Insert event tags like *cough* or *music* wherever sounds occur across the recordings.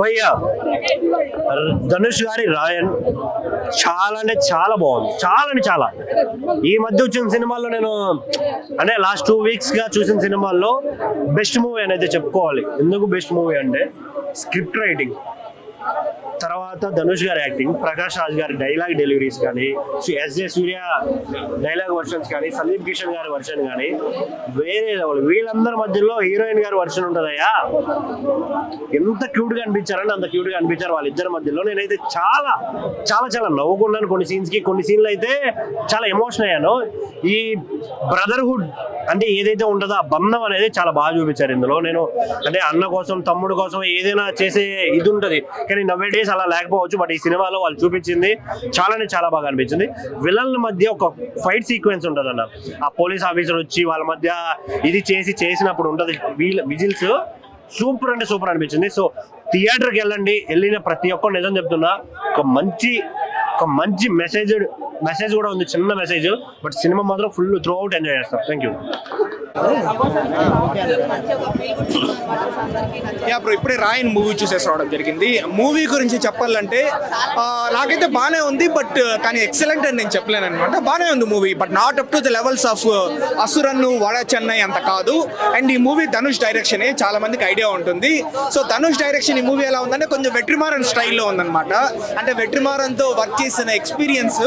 భయ్యా ధనుష్ గారి రాయన్ చాలా అంటే చాలా బాగుంది. చాలా అంటే చాలా. ఈ మధ్య వచ్చిన సినిమాల్లో నేను అంటే లాస్ట్ టూ వీక్స్గా చూసిన సినిమాల్లో బెస్ట్ మూవీ అనేది చెప్పుకోవాలి. ఎందుకు బెస్ట్ మూవీ అంటే స్క్రిప్ట్ రైటింగ్ తర్వాత ధనుష్ గారి యాక్టింగ్ ప్రకాష్ రాజ్ గారి డైలాగ్ డెలివరీస్ కానీ S J Surya dialogue versions కానీ సందీప్ కిషన్ గారి వర్షన్ కానీ వేరే లెవెల్. వీళ్ళందరి మధ్యలో హీరోయిన్ గారి వర్షన్ ఉంటుందయ్యా. ఎంత క్యూట్గా అనిపించారంటే అంత క్యూట్గా అనిపించారు వాళ్ళిద్దరి మధ్యలో. నేనైతే చాలా చాలా చాలా నవ్వుకున్నాను కొన్ని సీన్స్కి. కొన్ని సీన్లు అయితే చాలా ఎమోషన్ అయ్యాను. ఈ బ్రదర్హుడ్ అంటే ఏదైతే ఉంటుందో ఆ బంధం అనేది చాలా బాగా చూపించారు ఇందులో. నేను అంటే అన్న కోసం తమ్ముడు కోసం ఏదైనా చేసే ఇది ఉంటుంది. కానీ నవ్వే డేస్ అలా లేకపోవచ్చు బట్ ఈ సినిమాలో వాళ్ళు చూపించింది చాలానే చాలా బాగా అనిపించింది. విలన్ల మధ్య ఒక ఫైట్ సీక్వెన్స్ ఉంటుంది అన్న ఆ పోలీస్ ఆఫీసర్ వచ్చి వాళ్ళ మధ్య ఇది చేసి చేసినప్పుడు ఉంటుంది. వీళ్ళ విజిల్స్ సూపర్ అంటే సూపర్ అనిపించింది. సో థియేటర్కి వెళ్ళండి. వెళ్ళిన ప్రతి ఒక్కరు నిజం చెప్తున్నా ఒక మంచి ఒక మంచి మెసేజ్ మెసేజ్ కూడా ఉంది చిన్న మెసేజ్ బట్ సినిమా మాత్రం ఫుల్ త్రూ అవుట్ ఎంజాయ్ చేస్తారు. థ్యాంక్ యూ యా బ్రో ఇప్పుడే రాయన్ మూవీ చూసేసి రావడం జరిగింది. మూవీ గురించి చెప్పాలంటే నాకైతే బాగానే ఉంది బట్ కానీ ఎక్సలెంట్ అని నేను చెప్పలేను అనమాట బాగానే ఉంది movie but not up to the levels of అసురన్ను Vada Chennai అంత కాదు. అండ్ ఈ మూవీ ధనుష్ డైరెక్షన్ చాలా మందికి ఐడియా ఉంటుంది. సో ధనుష్ డైరెక్షన్ ఈ మూవీ ఎలా ఉందంటే కొంచెం వెట్రిమారన్ స్టైల్లో ఉందన్నమాట. అంటే వెట్రిమారన్తో వర్క్ చేసిన ఎక్స్పీరియన్స్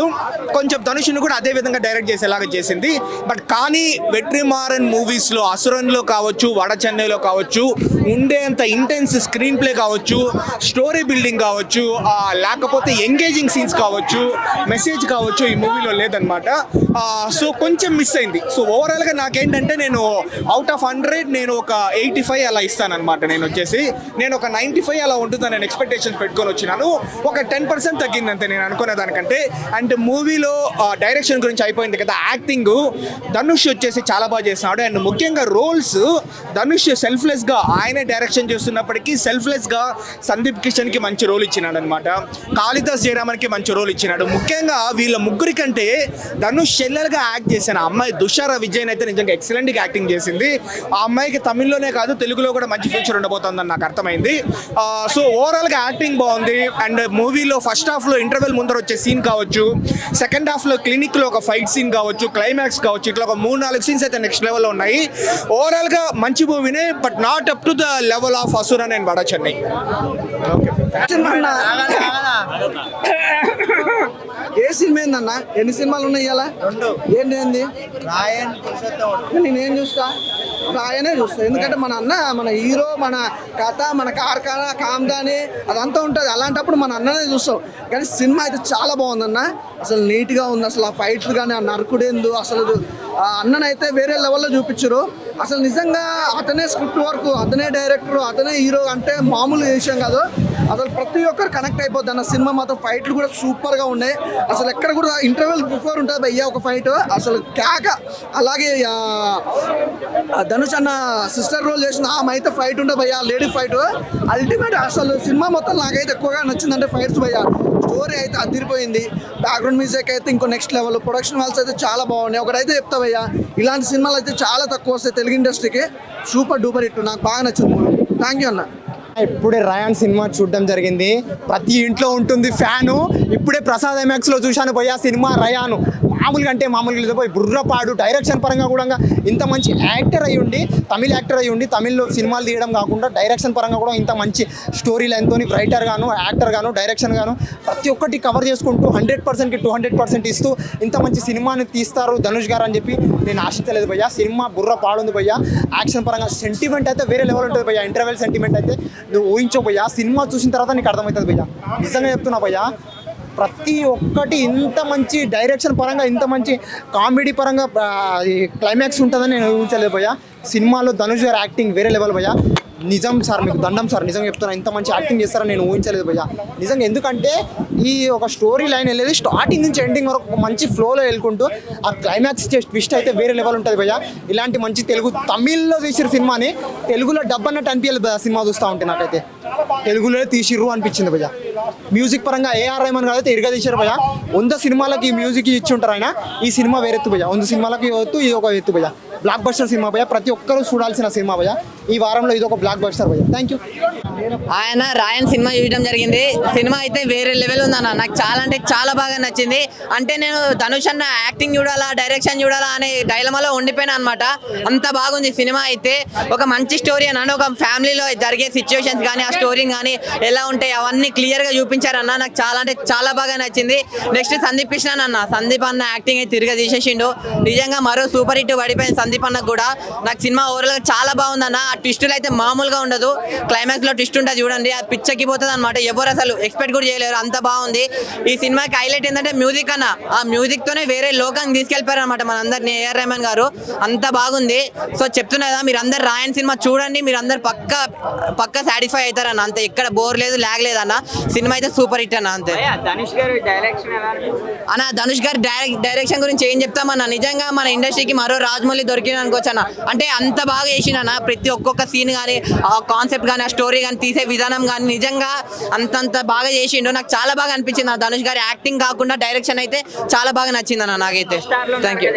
కొంచెం ధనుషుని కూడా అదే విధంగా డైరెక్ట్ చేసేలాగా చేసింది. బట్ కానీ వెట్రిమారన్ మూవీస్లో అసురన్లో కావచ్చు వడ చెన్నైలో కావచ్చు ఉండేంత ఇంటెన్స్ స్క్రీన్ ప్లే కావచ్చు స్టోరీ బిల్డింగ్ కావచ్చు లేకపోతే ఎంగేజింగ్ సీన్స్ కావచ్చు మెసేజ్ కావచ్చు ఈ మూవీలో లేదనమాట సో కొంచెం మిస్ అయింది. సో ఓవరాల్గా నాకేంటంటే నేను అవుట్ ఆఫ్ హండ్రెడ్ నేను ఒక ఎయిటీ ఫైవ్ అలా ఇస్తానమాట నేను వచ్చేసి. నేను ఒక నైంటీ ఫైవ్ అలా ఉంటుందని నేను ఎక్స్పెక్టేషన్స్ పెట్టుకొని వచ్చినాను. ఒక టెన్ పర్సెంట్ తగ్గింది నేను అనుకున్నాను అనుకునే దానికంటే అండ్ మూవీలో డైరెక్షన్ గురించి అయిపోయింది కదా యాక్టింగ్ ధనుష్ వచ్చేసి చాలా బాగా చేస్తున్నాడు. అండ్ ముఖ్యంగా రోల్స్ ధనుష్ సెల్ఫ్లెస్గా ఆయనే డైరెక్షన్ చేస్తున్నప్పటికీ సెల్ఫ్లెస్గా సందీప్ కిషన్కి మంచి రోల్ ఇచ్చినాడు అనమాట కాళిదాస్ జయరామన్కి మంచి రోల్ ఇచ్చినాడు. ముఖ్యంగా వీళ్ళ ముగ్గురి కంటే ధనుష్ చెల్లెలుగా యాక్ట్ చేసిన అమ్మాయి దుషార విజయ్ అయితే నిజంగా ఎక్సలెంట్గా యాక్టింగ్ చేసింది. ఆ అమ్మాయికి తమిళ్ళోనే కాదు తెలుగులో కూడా మంచి ఫ్యూచర్ ఉండబోతుందని నాకు అర్థమైంది. సో ఓవరాల్గా యాక్టింగ్ బాగుంది. అండ్ మూవీలో ఫస్ట్ హాఫ్లో ఇంటర్వెల్ ముందర వచ్చే సీన్ కావచ్చు. సెకండ్ హాఫ్లో క్లినిక్లో ఒక ఫైట్ సీన్ కావచ్చు క్లైమాక్స్ కావచ్చు ఇట్లా ఒక మూడు నాలుగు సీన్స్ అయితే నెక్స్ట్ లెవెల్లో ఉన్నాయి. ఓవరాల్గా మంచి మూవీనే but not up to the level of Asura and Vada Chennai. *laughs* A cinema ఏందన్న? ఎన్ని సినిమాలు ఉన్నాయి ఇలా ఏంటి ఏంది నేనేం చూస్తా? రాయనే చూస్తా. ఎందుకంటే మన అన్న మన హీరో మన కథ మన కార్ఖానా కామ్దాని అదంతా ఉంటుంది. అలాంటప్పుడు మన అన్ననే చూస్తాం. కానీ సినిమా అయితే చాలా బాగుందన్న. అసలు నీట్గా ఉంది. అసలు ఆ ఫైట్లు కానీ ఆ నరకుడేందు అసలు ఆ అన్ననైతే వేరే లెవెల్లో చూపించారు. అసలు నిజంగా అతనే స్క్రిప్ట్ వర్క్ అతనే డైరెక్టర్ అతనే హీరో అంటే మామూలు విషయం కాదు. అసలు ప్రతి ఒక్కరు కనెక్ట్ అయిపోద్ది అన్న సినిమా మాత్రం ఫైట్లు కూడా సూపర్గా ఉన్నాయి. అసలు ఎక్కడ కూడా ఇంటర్వెల్ బిఫోర్ ఉంటుంది భయ్య ఒక ఫైట్ అసలు కేక అలాగే ఆ, ధనుష్ అన్న సిస్టర్ రోల్ చేసిన ఆమె అయితే ఫైట్ ఉంటుంది భయ్యా లేడీ ఫైట్ అల్టిమేట్ అసలు సినిమా మొత్తం నాకైతే ఎక్కువగా నచ్చిందంటే ఫైట్స్ భయ్యా. స్టోరీ అయితే అదిరిపోయింది. బ్యాక్గ్రౌండ్ మ్యూజిక్ అయితే ఇంకో నెక్స్ట్ లెవెల్ ప్రొడక్షన్ వాల్స్ అయితే చాలా బాగున్నాయి. ఒకటైతే చెప్తావయ్యా ఇలాంటి సినిమాలు అయితే చాలా తక్కువ వస్తాయి తెలుగు ఇండస్ట్రీకి సూపర్ డూపర్ హిట్. నాకు బాగా నచ్చింది థ్యాంక్ యూ అన్న. ఇప్పుడే రయాన్ సినిమా చూడడం జరిగింది. ప్రతి ఇంట్లో ఉంటుంది ఫ్యాను. ఇప్పుడే ప్రసాద్ ఎంఎక్స్లో చూశాను పోయి ఆ సినిమా రయాను మామూలుగా అంటే మామూలుగా లేదు పోయి బుర్రపాడు డైరెక్షన్ పరంగా కూడా ఇంత మంచి యాక్టర్ అయి ఉండి తమిళ యాక్టర్ అయి ఉండి తమిళ్ళో సినిమాలు తీయడం కాకుండా డైరెక్షన్ పరంగా కూడా ఇంత మంచి స్టోరీ లైన్తో రైటర్ గాను యాక్టర్ గాను డైరెక్షన్ గాను ప్రతి ఒక్కటి కవర్ చేసుకుంటూ హండ్రెడ్ పర్సెంట్కి టూ హండ్రెడ్ పర్సెంట్ ఇస్తూ ఇంత మంచి సినిమాని తీస్తారు ధనుష్ గారు అని చెప్పి నేను ఆశించలేదు భయ్యా. సినిమా బుర్ర పాడుంది భయ్యా. యాక్షన్ పరంగా సెంటిమెంట్ అయితే వేరే లెవెల్ ఉంటుంది భయ్యా. ఇంటర్వెల్ సెంటిమెంట్ అయితే నువ్వు ఊహించో భయ్యా. సినిమా చూసిన తర్వాత నీకు అర్థమవుతుంది భయ్యా. నిజంగా చెప్తున్నా భయ్యా ప్రతి ఒక్కటి ఇంత మంచి డైరెక్షన్ పరంగా ఇంత మంచి కామెడీ పరంగా క్లైమాక్స్ ఉంటుందని నేను ఊహించలేదు భయ్యా. సినిమాలో ధనుష్ గారి యాక్టింగ్ వేరే లెవెల్ భయ్యా. నిజం సార్ మీకు దండం సార్ నిజం చెప్తున్నా ఇంత మంచి యాక్టింగ్ చేస్తారని నేను ఊహించలేదు భయ్య. నిజంగా ఎందుకంటే ఈ ఒక స్టోరీ లైన్ వెళ్ళేది స్టార్టింగ్ నుంచి ఎండింగ్ వరకు ఒక మంచి ఫ్లోలో వెళ్ళుకుంటూ ఆ క్లైమాక్స్ ట్విస్ట్ అయితే వేరే లెవెల్ ఉంటుంది భయ్య. ఇలాంటి మంచి తెలుగు తమిళ్ళో తీసిన సినిమాని తెలుగులో డబ్ అన్నట్టు అనిపించలేదు సినిమా చూస్తూ ఉంటే నాకైతే. తెలుగులో తీసిర్రు అనిపించింది భయ్య. మ్యూజిక్ పరంగా ఏఆర్ రెహమాన్ గారు అయితే ఇరుగా తీశారు భయ్య. వంద సినిమాలకి ఈ మ్యూజిక్ ఇచ్చి ఉంటారు ఆయన. ఈ సినిమా వేరెత్తు భయ్య. వంద సినిమాలకి ఎత్తు ఇది ఒక ఎత్తు భయ్య. బ్లాక్ బస్టర్ సినిమా భయ్యా. ప్రతి ఒక్కరూ చూడాల్సిన సినిమా భయ్యా. ఈ వారంలో ఇది ఒక బ్లాక్ బస్టర్ భయ్య. థ్యాంక్ యూ ఆయన రాయన్ సినిమా చూడడం జరిగింది. సినిమా అయితే వేరే లెవెల్ ఉందన్న నాకు చాలా అంటే చాలా బాగా నచ్చింది. అంటే నేను ధనుష్ అన్న యాక్టింగ్ చూడాలా డైరెక్షన్ చూడాలా అనే డైలమాలో ఉండిపోయినా అనమాట అంత బాగుంది సినిమా అయితే. ఒక మంచి స్టోరీ అని ఒక ఫ్యామిలీలో జరిగే సిచ్యువేషన్స్ కానీ ఆ స్టోరీ కానీ ఎలా ఉంటాయి అవన్నీ క్లియర్గా చూపించారన్న నాకు చాలా అంటే చాలా బాగా నచ్చింది. నెక్స్ట్ సందీప్ కృష్ణన్ అన్న సందీప్ అన్న యాక్టింగ్ అయితే తిరిగి తీసేసిండు. నిజంగా మరో సూపర్ హిట్ పడిపోయింది సందీప్ అన్నకు కూడా. నాకు సినిమా ఓవరాల్గా చాలా బాగుందన్న ఆ ట్విస్టులు అయితే మామూలుగా ఉండదు. క్లైమాక్స్లో ట్విస్ట్ ట్విస్ట్ ఉంటుంది చూడండి అది పిచ్చకి పోతుంది అనమాట ఎవరు అసలు ఎక్స్పెక్ట్ కూడా చేయలేరు. అంత బాగుంది. ఈ సినిమాకి హైలైట్ ఏంటంటే మ్యూజిక్ అన్న. ఆ మ్యూజిక్ తోనే వేరే లోకానికి తీసుకెళ్ళిపోయారు అనమాట మన అందరిని ఏఆర్ రెహమాన్ గారు. అంత బాగుంది. సో చెప్తున్నా కదా మీరు అందరు రాయన్ సినిమా చూడండి. మీరు అందరు పక్క పక్క సాటిస్ఫై అవుతారన్న. అంతే ఎక్కడ బోర్ లేదు లాగ్ లేదు అన్న. సినిమా అయితే సూపర్ హిట్ అన్న అంతే. ధనుష్ గారి డైరెక్షన్ అన్న ధనుష్ గారి డైరెక్ట్ డైరెక్షన్ గురించి ఏం చెప్తామన్న నిజంగా మన ఇండస్ట్రీకి మరో రాజమౌళి దొరికిన అనుకోవచ్చు అన్న. అంటే అంత బాగా చేసిండన్న ప్రతి ఒక్కొక్క సీన్ కానీ ఆ కాన్సెప్ట్ కానీ ఆ స్టోరీ కానీ తీసే విధానం కానీ నిజంగా అంతంత బాగా చేసిండు నాకు చాలా బాగా అనిపించింది. ఆ ధనుష్ గారి యాక్టింగ్ కాకుండా డైరెక్షన్ అయితే చాలా బాగా నచ్చింది అన్న నాకైతే. థ్యాంక్ యూ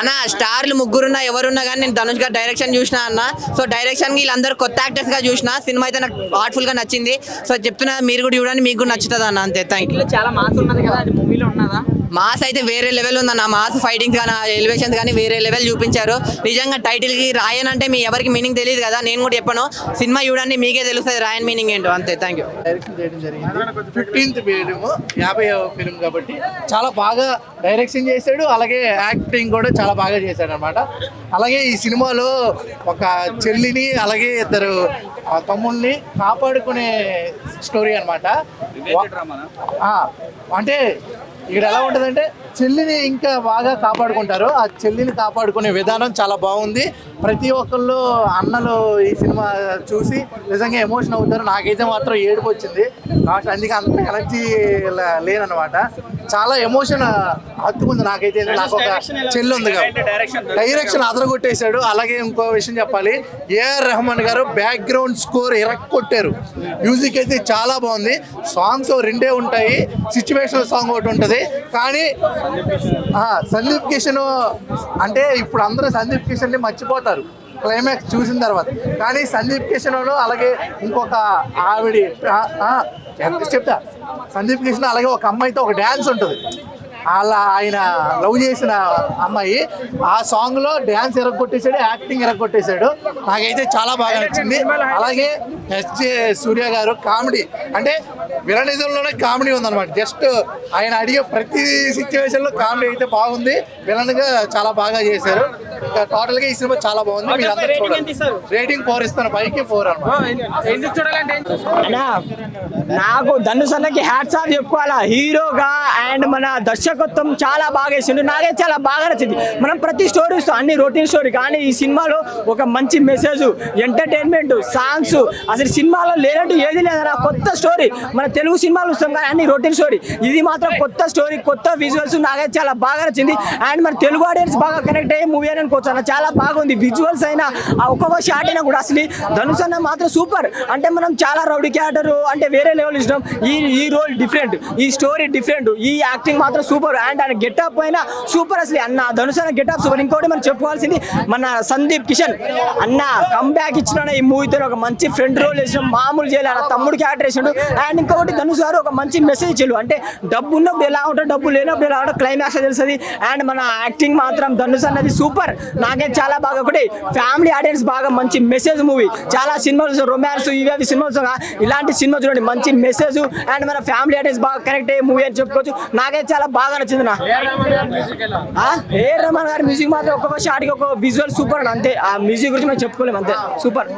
అన్న స్టార్లు ముగ్గురున్నా ఎవరున్నా కానీ నేను ధనుష్ గారి డైరెక్షన్ చూసిన అన్న. సో డైరెక్షన్ వీళ్ళందరూ కొత్త యాక్టర్స్గా చూసిన సినిమా అయితే నాకు హార్ట్ఫుల్గా నచ్చింది. సో చెప్తున్నా మీరు కూడా చూడండి మీకు కూడా నచ్చుతుంది అన్న అంతే. థ్యాంక్ యూ చాలా మాస్ ఉన్నది కదా అది మూవీలో ఉన్నదా? మాస్ అయితే వేరే లెవెల్ ఉందన్న. మాస్ ఫైటింగ్స్ కానీ ఎలివేషన్స్ కానీ వేరే లెవెల్ చూపించారు. నిజంగా టైటిల్కి రాయన్ అంటే మీ ఎవరికి మీనింగ్ తెలియదు కదా? నేను కూడా చెప్పాను. సినిమా చూడండి మీకే తెలుస్తుంది రాయన్ మీనింగ్ ఏంటో. అంతే థ్యాంక్ యూ డైరెక్షన్ చేయడం జరిగింది. ఫిఫ్టీన్త్ ఫిలిం యాభై ఫిలిం కాబట్టి చాలా బాగా డైరెక్షన్ చేశాడు. అలాగే యాక్టింగ్ కూడా చాలా బాగా చేశాడు అనమాట అలాగే ఈ సినిమాలో ఒక చెల్లిని అలాగే ఇద్దరు తమ్ముల్ని కాపాడుకునే స్టోరీ అనమాట అంటే ఇక్కడ ఎలా ఉంటుందంటే చెల్లిని ఇంకా బాగా కాపాడుకుంటారు. ఆ చెల్లిని కాపాడుకునే విధానం చాలా బాగుంది. ప్రతి ఒక్కళ్ళు అన్నలు ఈ సినిమా చూసి నిజంగా ఎమోషన్ అవుతారు. నాకైతే మాత్రం ఏడుపు వచ్చింది. నాకు అందుకే అంత ఎనర్జీ లేనమాట చాలా ఎమోషన్ హత్తుకుంది నాకైతే. నాకు ఒక చెల్లి ఉంది డైరెక్షన్ అదరగొట్టేశాడు. అలాగే ఇంకో విషయం చెప్పాలి. ఏఆర్ రెహమాన్ గారు బ్యాక్గ్రౌండ్ స్కోర్ కొట్టారు మ్యూజిక్ అయితే చాలా బాగుంది. సాంగ్స్ రెండే ఉంటాయి. సిచ్యువేషనల్ సాంగ్ ఒకటి ఉంటుంది. కానీ సందీప్ కిషన్ అంటే ఇప్పుడు అందరూ సందీప్ కిషన్ని మర్చిపోతారు. క్లైమాక్స్ చూసిన తర్వాత. కానీ సందీప్ కిషన్ అలాగే ఇంకొక ఆవిడ చెప్తా? సందీప్ కిషన్ అలాగే ఒక అమ్మాయితో ఒక డ్యాన్స్ ఉంటుంది. అలా ఆయన లవ్ చేసిన అమ్మాయి ఆ సాంగ్లో డ్యాన్స్ ఎరగొట్టేశాడు యాక్టింగ్ ఎరగొట్టేశాడు. నాకైతే చాలా బాగా నచ్చింది. అలాగే ఎస్జే సూర్య గారు కామెడీ అంటే విలనిజంలోనే కామెడీ ఉందన్నమాట. జస్ట్ ఆయన అడిగే ప్రతి సిచ్యువేషన్లో కామెడీ అయితే బాగుంది. విలన్గా చాలా బాగా చేశారు. ఇంకా టోటల్గా ఈ సినిమా చాలా బాగుంది. మీరు అందరూ చూడాలి. రేటింగ్ ఫోర్ ఇస్తాను. పైకి ఫోర్ అన్నా నాకు ధనుష్ అన్నకి హ్యాట్స్ ఆఫ్ చెప్పుకోవాలా? హీరోగా అండ్ మన దర్శకత్వం చాలా బాగా వేసిండు. నాకే చాలా బాగా నచ్చింది. మనం ప్రతి స్టోరీస్ అన్ని రొటీన్ స్టోరీ కానీ ఈ సినిమాలో ఒక మంచి మెసేజ్ ఎంటర్టైన్మెంట్ సాంగ్స్ అసలు సినిమాలో లేనట్టు ఏది లేదరా. కొత్త స్టోరీ మన తెలుగు సినిమాలు వస్తాం కానీ అన్ని రొటీన్ స్టోరీ ఇది మాత్రం కొత్త స్టోరీ కొత్త విజువల్స్ నాకైతే చాలా బాగా నచ్చింది. అండ్ మన తెలుగు ఆడియన్స్ బాగా కనెక్ట్ అయ్యే మూవీ అని అనుకోవచ్చు. చాలా బాగుంది విజువల్స్ అయినా ఆ ఒక్కొక్క షాట్ అయినా కూడా. అసలు ధనుష్ అన్న మాత్రం సూపర్ అంటే మనం చాలా రౌడీ క్యారెక్టర్ అంటే వేరే లెవెల్ ఇష్టం. ఈ ఈ రోల్ డిఫరెంట్ ఈ స్టోరీ డిఫరెంట్ ఈ యాక్టింగ్ మాత్రం సూపర్ అండ్ ఆయన గెటప్ అయినా సూపర్ అసలు అన్న ధనుష్ అన్న గెటప్ సూపర్. ఇంకోటి మనం చెప్పుకోవాల్సింది మన సందీప్ కిషన్. అన్న కంబ్యాక్ ఇచ్చిన ఈ మూవీతో ఒక మంచి ఫ్రెండ్ రోల్ వేసిన మామూలు చేయాలి. అన్న తమ్ముడు క్యారెక్టర్ వేసిండు. అండ్ ఇంకొకటి ధనుష్ గారు ఒక మంచి మెసేజ్ ఇచ్చాడు. అంటే డబ్బు ఉన్నప్పుడు ఎలా ఉంటాడు డబ్బు లేనప్పుడు ఎలా ఉంటాడు క్లైమాక్స్ తెలుస్తుంది. అండ్ మన యాక్టింగ్ మాత్రం ధనుష్ అన్నది సూపర్. నాకే చాలా బాగా ఒకటి ఫ్యామిలీ ఆడియన్స్ బాగా మంచి మెసేజ్ మూవీ చాలా సినిమాలు రొమాన్స్ ఇవి అవి సినిమాలు ఇలాంటి సినిమా చూడండి. మంచి మెసేజ్ అండ్ మన ఫ్యామిలీ ఆడియన్స్ బాగా కనెక్ట్ అయ్యే మూవీ అని చెప్పుకోవచ్చు. నాకైతే చాలా బాగా నచ్చింది నా. ఏ రమణ్ గారి మ్యూజిక్ మాత్రం ఒక్కొక్క షాట్కి ఒక్కొక్క విజువల్ సూపర్ అంతే. ఆ మ్యూజిక్ గురించి మనం చెప్పుకోలేము అంతే. సూపర్